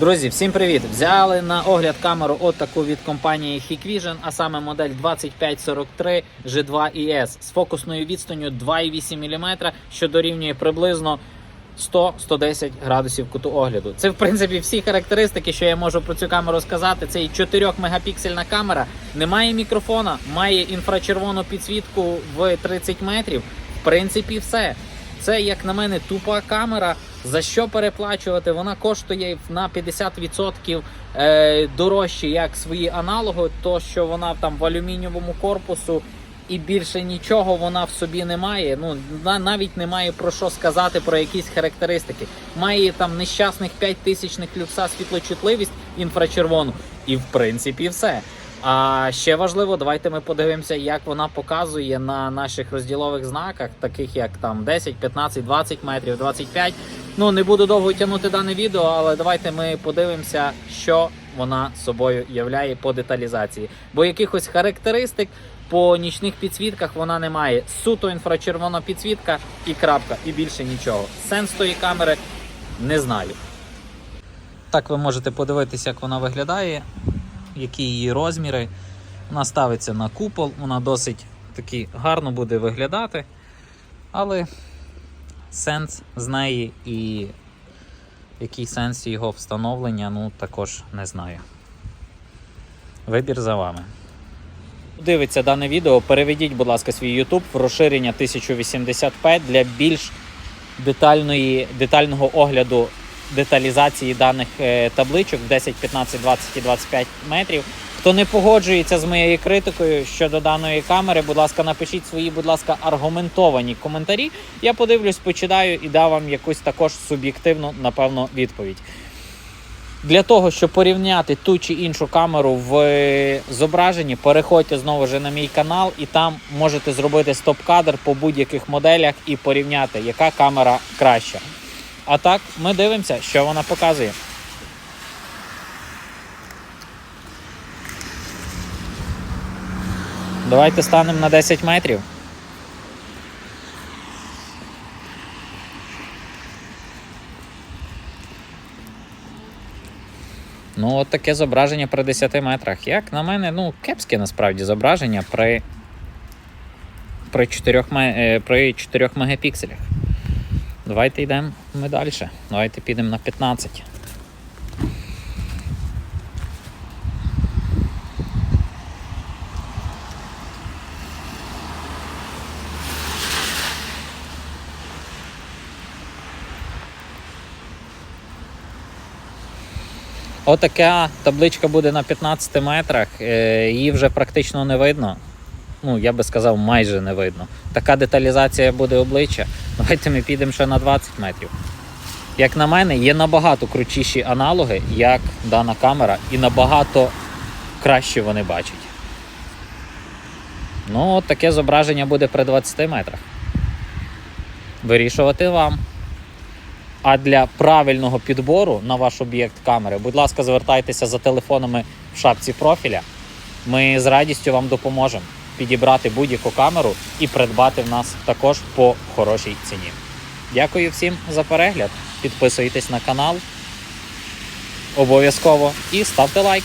Друзі, всім привіт! Взяли на огляд камеру от таку від компанії Hikvision, а саме модель 2543 G2 ES з фокусною відстанню 2,8 мм, що дорівнює приблизно 100-110 градусів куту огляду. Це в принципі всі характеристики, що я можу про цю камеру сказати. Це і 4 мегапіксельна камера, немає мікрофона, має інфрачервону підсвітку в 30 метрів. В принципі, все. Це, як на мене, тупа камера. За що переплачувати? Вона коштує на 50% е, дорожче, як свої аналоги, то що вона там в алюмінієвому корпусу і більше нічого вона в собі не має. Ну навіть немає про що сказати про якісь характеристики. Має там нещасних 5 тисячних люкса світлочутливість інфрачервону, і в принципі все. А ще важливо, давайте ми подивимося, як вона показує на наших розділових знаках, таких як там 10, 15, 20 метрів, 25. Ну не буду довго тягнути дане відео, але давайте ми подивимося, що вона собою являє по деталізації. Бо якихось характеристик по нічних підсвітках вона не має. Суто інфрачервона підсвітка і крапка, і більше нічого. Сенс тої камери не знаю. Так ви можете подивитися, як вона виглядає, які її розміри. Вона ставиться на купол, вона досить таки гарно буде виглядати. Але сенс з неї і який сенс його встановлення, ну також не знаю. Вибір за вами. Дивиться дане відео, переведіть, будь ласка, свій YouTube в розширення 1080p для більш детальної, детального огляду деталізації даних е, табличок 10, 15, 20 і 25 метрів. Хто не погоджується з моєю критикою щодо даної камери, будь ласка, напишіть свої, будь ласка, аргументовані коментарі. Я подивлюсь, почитаю і дам вам якусь також суб'єктивну, напевно, відповідь. Для того, щоб порівняти ту чи іншу камеру в е, зображенні, переходьте знову ж на мій канал, і там можете зробити стоп-кадр по будь-яких моделях і порівняти, яка камера краща. А так, ми дивимося, що вона показує. Давайте станемо на 10 метрів. Ну, от таке зображення при 10 метрах. Як на мене, ну, кепське насправді зображення при, при, 4, е, при 4 мегапікселях. Давайте йдемо ми далі. Давайте підемо на 15. Отака табличка буде на 15 метрах. Е, Її вже практично не видно. Ну, я би сказав, майже не видно. Така деталізація буде обличчя. Давайте ми підемо ще на 20 метрів. Як на мене, є набагато крутіші аналоги, як дана камера, і набагато краще вони бачать. Ну, от таке зображення буде при 20 метрах. Вирішувати вам. А для правильного підбору на ваш об'єкт камери, будь ласка, звертайтеся за телефонами в шапці профіля. Ми з радістю вам допоможемо підібрати будь-яку камеру і придбати в нас також по хорошій ціні. Дякую всім за перегляд. Підписуйтесь на канал обов'язково і ставте лайк.